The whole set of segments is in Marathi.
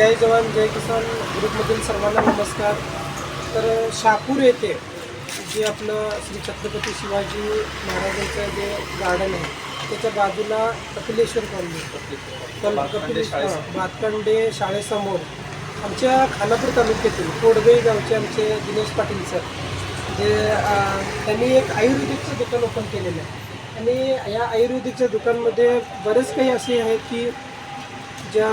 जय जवान जय किसान ग्रुपमधील सर्वांना नमस्कार. तर शहापूर येथे जे आपलं श्री छत्रपती शिवाजी महाराजांचं जे गार्डन आहे त्याच्या बाजूला कपिलेश्वर कॉलनी. कल कपिल हां, भातखंडे शाळेसमोर. आमच्या खानापूर तालुक्यातील कोडबे गावचे आमचे दिनेश पाटील सर जे त्यांनी एक आयुर्वेदिकचं दुकान ओपन केलेलं आहे. आणि या आयुर्वेदिकच्या दुकानमध्ये बरेच काही असे आहेत की ज्या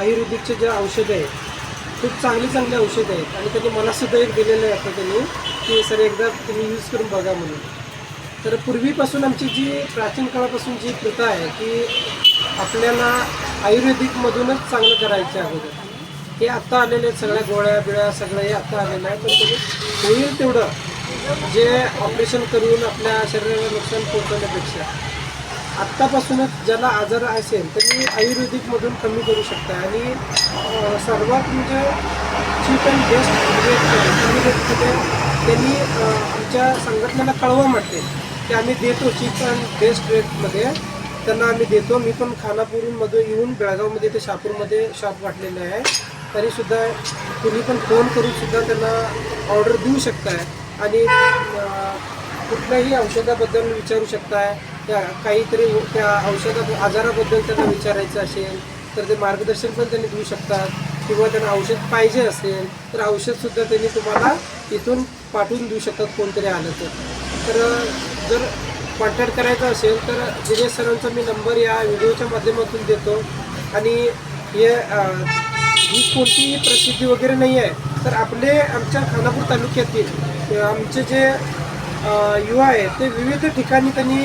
आयुर्वेदिकचे जे औषधं आहेत खूप चांगली चांगली औषधं आहेत. आणि त्यांनी मलासुद्धा एक दिलेलं आहे आता त्यांनी की सर एकदा तुम्ही यूज करून बघा म्हणून. तर पूर्वीपासून आमची जी प्राचीन काळापासून जी प्रथा आहे की आपल्याला आयुर्वेदिकमधूनच चांगलं करायचं आहे अगोदर. हे आत्ता आलेले सगळ्या गोळ्या बिळ्या सगळं हे आत्ता आलेलं आहे. पण तुम्ही होईल तेवढं जे ऑपरेशन करून आपल्या शरीराला नुकसान पोहोचवण्यापेक्षा. आत्तापासूनच ज्याला आजार असेल त्यांनी आयुर्वेदिकमधून कमी करू शकता आणि सर्वात म्हणजे चीप अँड बेस्ट म्हणजे कमी रेटमध्ये त्यांनी आमच्या संघटनेला कळवा म्हटले की आम्ही देतो चीप अँड बेस्ट रेटमध्ये. त्यांना आम्ही देतो. मी पण खानापूरमधून येऊन बेळगावमध्ये ते शापूरमध्ये शॉप वाटलेलं आहे. तरीसुद्धा तुम्ही पण फोन करूनसुद्धा त्यांना ऑर्डर देऊ शकताय. आणि कुठल्याही औषधाबद्दल विचारू शकताय. त्या काहीतरी त्या औषधा आजाराबद्दल त्यांना विचारायचं असेल तर ते मार्गदर्शन पण त्यांनी देऊ शकतात. किंवा त्यांना औषध पाहिजे असेल तर औषधसुद्धा त्यांनी तुम्हाला इथून पाठवून देऊ शकतात कोणतरी आलं तर. तर जर कॉन्टॅक्ट करायचा असेल तर दिनेश सरांचा मी नंबर या व्हिडिओच्या माध्यमातून देतो. आणि हे ही कोणतीही प्रसिद्धी वगैरे नाही आहे तर आपले आमच्या खानापूर तालुक्यातील आमचे जे युवा आहेत ते विविध ठिकाणी त्यांनी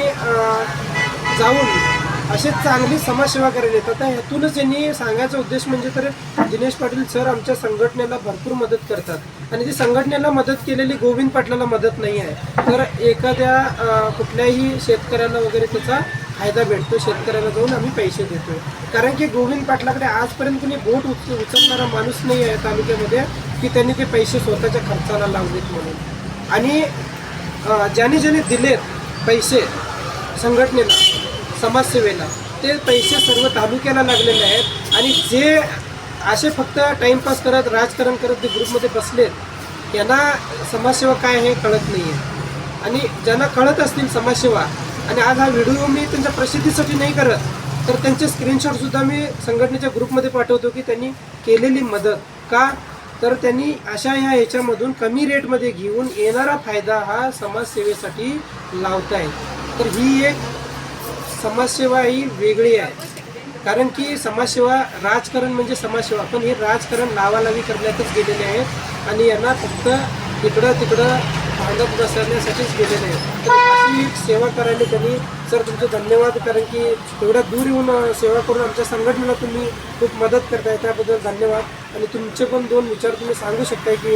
जाऊन असे चांगली समाजसेवा करायला येतात. आता ह्यातूनच यांनी सांगायचा उद्देश म्हणजे तर दिनेश पाटील सर आमच्या संघटनेला भरपूर मदत करतात. आणि ती संघटनेला मदत केलेली गोविंद पाटलाला मदत नाही आहे. तर एखाद्या कुठल्याही शेतकऱ्याला वगैरे त्याचा फायदा भेटतो. शेतकऱ्याला जाऊन आम्ही पैसे देतो कारण की गोविंद पाटलाकडे आजपर्यंत कुणी बोट उच उचलणारा माणूस नाही आहे तालुक्यामध्ये की त्यांनी ते पैसे स्वतःच्या खर्चाला लावलेत म्हणून. आणि ज्याने ज्याने दिलेत पैसे संघटनेला समाजसेवेला ते पैसे सर्व तालुक्याला लागलेले आहेत. आणि जे असे फक्त टाइमपास करत राजकारण करत ते ग्रुपमध्ये बसलेत यांना समाजसेवा काय हे कळत नाही आहे आणि ज्यांना कळत असतील समाजसेवा आणि आज हा व्हिडिओ मी त्यांच्या प्रसिद्धीसाठी नाही करत तर त्यांचे स्क्रीनशॉटसुद्धा मी संघटनेच्या ग्रुपमध्ये पाठवतो की त्यांनी केलेली मदत का तर त्यांनी अशा ह्या याच्यामधून कमी रेटमध्ये घेऊन येणारा फायदा हा समाजसेवेसाठी लावताय तर ही एक समाजसेवा ही वेगळी आहे. कारण की समाजसेवा राजकारण म्हणजे समाजसेवा. पण हे राजकारण लावालावी करण्यातच गेलेले आहेत आणि यांना फक्त इकडं तिकडं भांडत बसवण्यासाठीच गेलेले आहेत. तर अशी सेवा करायला त्यांनी सर तुमचे धन्यवाद. कारण की एवढ्या दूर येऊन सेवा करून आमच्या संघटनेला तुम्ही खूप मदत करताय. त्याबद्दल धन्यवाद. आणि तुमचे पण दोन विचार तुम्ही सांगू शकताय की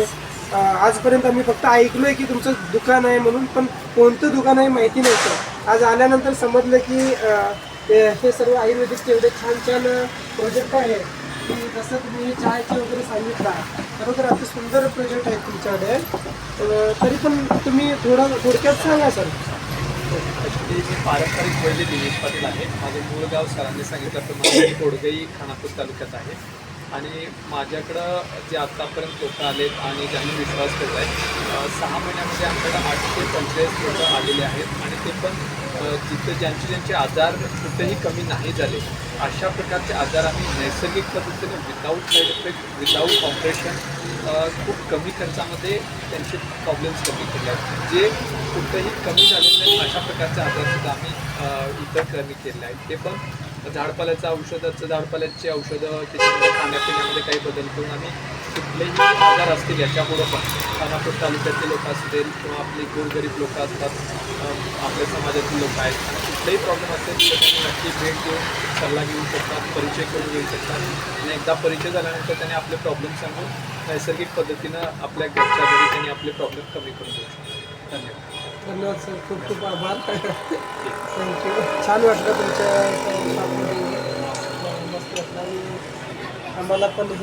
आजपर्यंत आम्ही फक्त ऐकलोय की तुमचं दुकान आहे म्हणून पण कोणतं दुकान आहे माहिती नव्हतं आज आल्यानंतर समजलं की हे सर्व आयुर्वेदिकचे एवढे छान छान प्रोजेक्ट आहे की जसं तुम्ही चहाचे वगैरे सांगितला खरोखर अति सुंदर प्रोजेक्ट आहे तुमच्याकडे. तरी पण तुम्ही थोडं थोडक्यात सांगा सर. ॲक्च्युली मी पारंपरिक पहिले दिनेश पाटील आहे माझं मूळ गाव सरांनी सांगितल्याप्रमाणे कोडगई खानापूर तालुक्यात आहे. आणि माझ्याकडं जे आत्तापर्यंत लोक आलेत आणि ज्यांनी विश्वास ठेवला आहे सहा महिन्यामध्ये आमच्याकडं आठ ते पंचेचाळीस लोक आलेले आहेत आणि ते पण जिथे ज्यांचे ज्यांचे आजार कुठेही कमी नाही झाले अशा प्रकारचे आजार आम्ही नैसर्गिक पद्धतीने without side effect without operation खूप कमी खर्चामध्ये त्यांचे प्रॉब्लेम्स कमी केले आहेत. जे कुठेही कमी झाले नाहीत अशा प्रकारचे आजारसुद्धा आम्ही इतर कमी केले आहेत. ते पण झाडपाल्याचं औषधाचं झाडपाल्याची औषधं त्याच्यामध्ये खाण्यापिण्यामध्ये काही बदल करून आम्ही कुठलेही आजार असतील याच्यामुळं पण खानापूर तालुक्यातले लोक असतील किंवा आपली गोरगरीब लोक असतात आपल्या समाजातील लोक आहेत कुठलेही प्रॉब्लेम असेल तर त्यांनी नक्की भेट देऊन सल्ला घेऊ शकतात परिचय करून घेऊ शकतात. आणि एकदा परिचय झाल्यानंतर त्यांनी आपले प्रॉब्लेम सांगून नैसर्गिक पद्धतीनं आपल्या घरच्या घरी त्यांनी आपले प्रॉब्लेम कमी करून देऊ शकतात. धन्यवाद. धन्यवाद सर. खूप खूप आभार. थँक्यू छान वाटलं तुमच्या मस्त वाटलं आणि आम्हाला पण